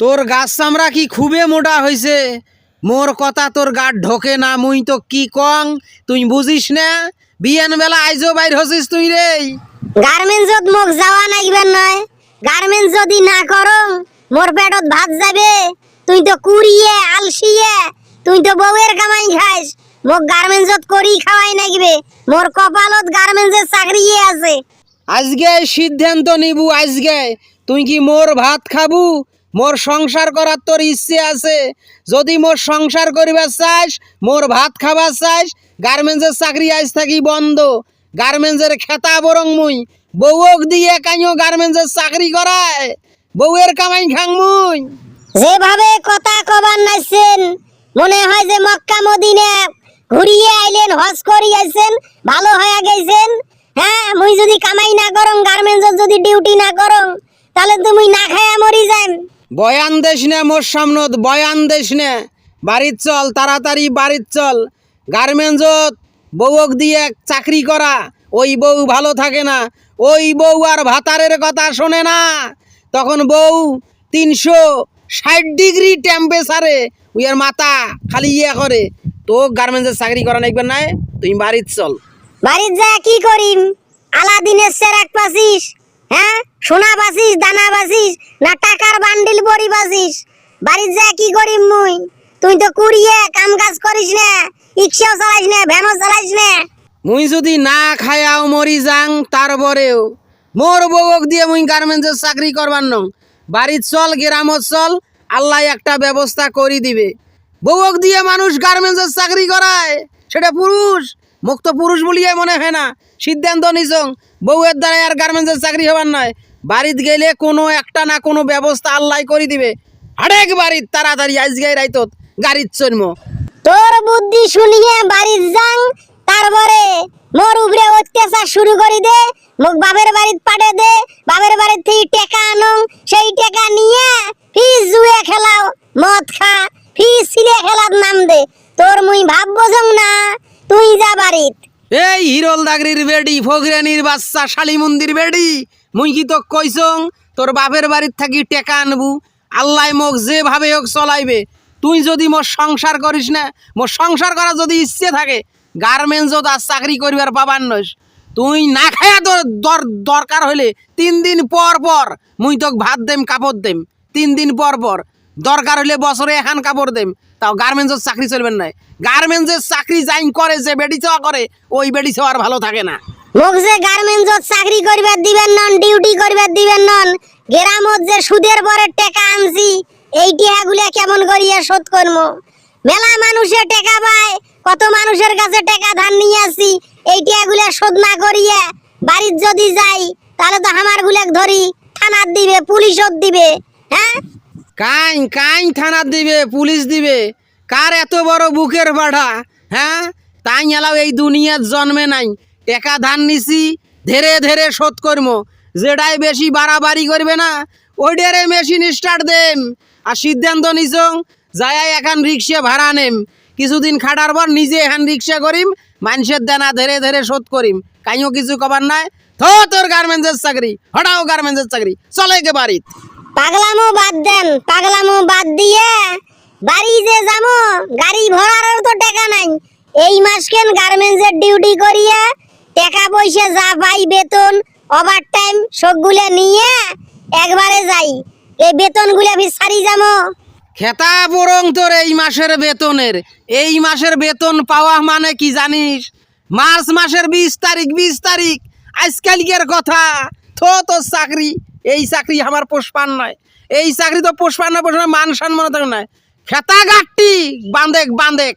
তোর গাছ চামড়া কি খুবই মোটা হয়েছে মোর কথা তোর গাট ঢোকে না মুই তো কি কং? তুই বুঝিস না? বিয়ান বেলা আইজো বাইর হছিস তুই রে। গার্মেন্টসত মোক যাওয়া নাইবেন নয়। গার্মেন্টস যদি না করং মোর পেটত ভাত যাবে। তুই তো কুড়িয়ে আলসিয়ে তুই তো বউয়ের কামাই খাস মোক গার্মেন্টসত করি খাওয়াই নাগবে মোর কপালত গার্মেন্টসের চাকরি আছে। আজকে সিদ্ধান্ত নিবু আজকে। তুই কি মোর ভাত খাবু? মোর সংসার করার তোর ইচ্ছে আছে। যদি মোর সংসার করিবার চাস, মোর ভাত খাবার চাস, গার্মেন্টসের চাকরি আজ থাকি বন্ধ। গার্মেন্টসের খেতা বরং মুই, বউক দিয়ে কাইও গার্মেন্টসের চাকরি করায়, বউয়ের কামাই খাং মুই। যেভাবে কথা কবার নাইছেন, মনে হয় যে মক্কা মদিনে ঘুরিয়ে আইলেন, হজ করি আইছেন, ভালো হয়ে গেছেন। হ্যাঁ মুই যদি কামাই না করং গার্মেন্টসত যদি ডিউটি না করং, তাহলে তুমি না খায়া মরি যান বয়ান দেশ নে মোর সামনত, বয়ান দেশ নে। বাড়ির চল, তাড়াতাড়ি বাড়ির চল। গার্মেন্টসত বউক দিয়ে চাকরি করা, ওই বউ ভালো থাকে না। ওই বউ আর ভাতারের কথা শোনে না। তখন বউ তিনশো ষাট ডিগ্রি টেম্পারেচারে উইয়ার মাথা খালি ইয়ে করে, তো গার্মেন্টসের চাকরি করা নাইবেন নাই, তুই বাড়ির চল। বাড়ির যা কি করিম? আলাদিনের সেরাক পাসিস হ্যাঁ? সোনা বাসিস দানা বাসিস না টাকার বান্ডিল বড়ি বাসিস বাড়ির যা কি করিম মুই? তুই তো কুড়িয়ে কাম কাজ করিস না, রিক্সাও চালাইস না, ভ্যানও চালাইস না। মুই যদি না খায়াও মরি যাং তারপরেও মোর বউক দিয়ে মুই গার্মেন্টসের চাকরি করবার নং। বাড়ির চল, গ্রামত চল, আল্লাহ একটা ব্যবস্থা করি দিবে। বউক দিয়ে মানুষ গার্মেন্টসের চাকরি করায়, সেটা পুরুষ। মুক্ত পুরুষ বলিয়ে মনে হয় না। সিদ্ধান্ত নিছং, বউয়ের দ্বারা আর গার্মেন্টসের চাকরি হবার নয়। বাড়িতে গেলে কোনো একটা না কোনো ব্যবস্থা আল্লাহ করি দিবে। আরেক বাড়ির তাড়াতাড়ি আজকে রাইতত, গাড়ির জন্ম তোর বুদ্ধি শুনিয়ে বাড়ির যাং, তারপরে মোর উপরে অত্যাচার শুরু করি দে, মোক বাপের বাড়িত পাঠে দে, বাপের বাড়ির থেকে টাকা আনো, সেই টাকা নিয়ে ফিস জুয়ে খেলাও, মদ খা, ফিস ছিলে খেলার নাম দে। তোর মুই ভাব বোঝং না। তুই যা বাড়িত। এই হিরল দাগরির বেডি ফগরানির বাচ্চা, শালি মন্দির বেডি। মুই কি তো কইসং, তোর বাপের বাড়ির থাকি টেকা আনবু। আল্লাহ মোক যেভাবে হোক চলাইবে। তুই যদি মোর সংসার করিস না, মোর সংসার করার যদি ইচ্ছে থাকে, গার্মেন্টসত আর চাকরি করিবার পাবার নইস। তুই না খায়া তোর দর, দরকার হইলে তিন দিন পর পর মুই তোক ভাত দেম, কাপড় দেম। তিন দিন পর পর। দরকার হলে বছরে এখান কাপড় দেম। তাও গার্মেন্টসের চাকরি চলবেন নাই। গার্মেন্টসের চাকরি যাইন করে, যে বেডি চাওয়া করে, ওই বেডি চাওয়ার ভালো থাকে না। মোক যে গার্মেন্টসত চাকরি করিবার দিবেন নন ডিউটি করিবার দিবেন নন, গ্রামত যে সুদের পরে টাকা আনছি, এই টাকাগুলা কেমন করিয়া শোধ করব মেলা মানুষের টাকা পায়, কত মানুষের কাছে টাকা ধার নিয়ে আসি, এই টাকাগুলা শোধ না করিয়া বাড়ির যদি যাই, তাহলে তো আমার গুলাক ধরি থানার দিবে, পুলিশত দিবে হ্যাঁ? কাইন কাইন থানা দিবে, পুলিশ দিবে। কার এত বড় বুকের বাড়া হ্যাঁ? তাই এলাও এই দুনিয়ার জন্মে নাই। টেকা ধান নিছি, ধীরে ধীরে শোধ করব যেটাই বেশি বাড়াবাড়ি করবে না ওইটারে মেশিন স্টার্ট দেম। আর সিদ্ধান্ত নিছং যায় এখন রিক্সা ভাড়া নেম। কিছুদিন খাটার পর নিজে এখন রিক্সা করিম, মানুষের দেনা ধীরে ধীরে শোধ করিম। কাইও কিছু কবার নাই, থো তোর গার্মেন্টসের চাকরি, হটাও গার্মেন্টসের চাকরি, চলে গে বাড়িত। পাগলামো বাদ দেন, পাগলামো বাদ দিয়ে বাড়ি যে যাব, গাড়ি ভরারও তো টাকা নাই। এই মাসকেন গার্মেন্টসের ডিউটি করিয়া টাকা পয়সা যা পাই বেতন ওভার টাইম সবগুলা নিয়ে একবারে যাই। এই বেতনগুলা ফির সারি যাব। খেতা বরং তোর এই মাসের বেতনের। এই মাসের বেতন পাওয়া মানে কি জানিস? মার্চ মাসের বিশ তারিখ বিশ তারিখ, আজকালকের কথা। থো, তোর চাকরি। এই চাকরি আমার পোষপান নয় এই চাকরি তো পোষপান না, পোষপান মান সম্মান নয় খেতা গাঠটি বাঁধেক বাঁধেক।